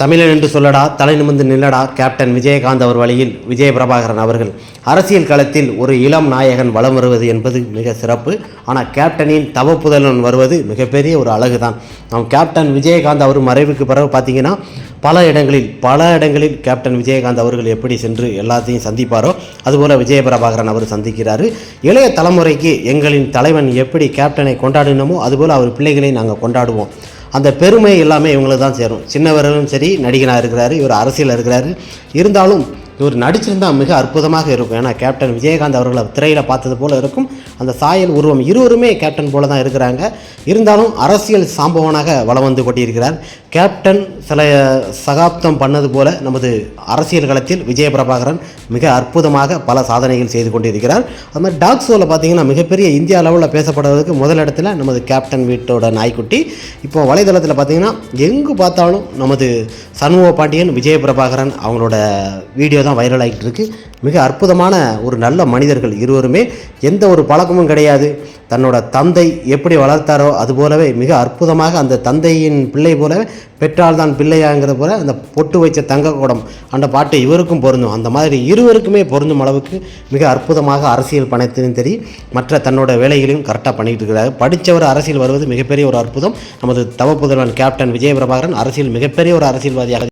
தமிழன் என்று சொல்லடா தலை நிமிர்ந்து நில்லடா கேப்டன் விஜயகாந்த் அவர் வழியில் விஜய பிரபாகரன் அவர்கள். அரசியல் களத்தில் ஒரு இளம் நாயகன் வலம் வருவது என்பது மிக சிறப்பு. ஆனால் கேப்டனின் தவப்புதலன் வருவது மிகப்பெரிய ஒரு அழகு தான் நம் கேப்டன் விஜயகாந்த் அவர் மறைவுக்கு பிறகு பார்த்தீங்கன்னா பல இடங்களில் பல இடங்களில் கேப்டன் விஜயகாந்த் அவர்கள் எப்படி சென்று எல்லாத்தையும் சந்திப்பாரோ அதுபோல் விஜய பிரபாகரன் அவர் சந்திக்கிறாரு. இளைய தலைமுறைக்கு எங்களின் தலைவன் எப்படி கேப்டனை கொண்டாடினோமோ அதுபோல் அவர் பிள்ளைகளை நாங்கள் கொண்டாடுவோம். அந்த பெருமை எல்லாமே இவங்களுக்கு தான் சேரும். சின்னவர்களும் சரி நடிகனாக இருக்கிறாரு இவர் அரசியல் இருக்கிறாரு. இருந்தாலும் இவர் நடிச்சிருந்தால் மிக அற்புதமாக இருக்கும். ஏன்னா கேப்டன் விஜயகாந்த் அவர்களை திரையில் பார்த்தது போல இருக்கும். அந்த சாயல் உருவம் இருவருமே கேப்டன் போல தான் இருக்கிறாங்க. இருந்தாலும் அரசியல் சாம்பவனாக வலம் வந்து கொண்டிருக்கிறார். கேப்டன் சில சகாப்தம் பண்ணது போல நமது அரசியல் களத்தில் விஜய பிரபாகரன் மிக அற்புதமாக பல சாதனைகள் செய்து கொண்டிருக்கிறார். அது மாதிரி டாக் ஷோவில் பார்த்தீங்கன்னா மிகப்பெரிய இந்தியா லெவலில் பேசப்படுவதற்கு முதலிடத்தில் நமது கேப்டன் வீட்டோட நாய்க்குட்டி. இப்போ வலைதளத்தில் பார்த்தீங்கன்னா எங்கு பார்த்தாலும் நமது சண்முக பாண்டியன் விஜய பிரபாகரன் அவங்களோட வீடியோ தான் வைரல் ஆகிட்டு இருக்கு மிக அற்புதமான ஒரு நல்ல மனிதர்கள் இருவருமே. எந்த ஒரு பழக்கமும் கிடையாது. தன்னோட தந்தை எப்படி வளர்த்தாரோ அதுபோலவே மிக அற்புதமாக அந்த தந்தையின் பிள்ளை போலவே பெற்றால் தான் பிள்ளையாங்கிறது போல அந்த பொட்டு வைச்ச தங்க கூடம் அந்த பாட்டு இவருக்கும் பொருந்தும். அந்த மாதிரி இருவருக்குமே பொருந்தும் அளவுக்கு மிக அற்புதமாக அரசியல் பணத்திலும் சரி மற்ற தன்னோட வேலைகளையும் கரெக்டாக பண்ணிட்டு இருக்கிறார். படித்தவர் அரசியல் வருவது மிகப்பெரிய ஒரு அற்புதம். நமது தவப்புதல்வன் கேப்டன் விஜய பிரபாகரன் அரசியல் மிகப்பெரிய ஒரு அரசியல்வாதியாக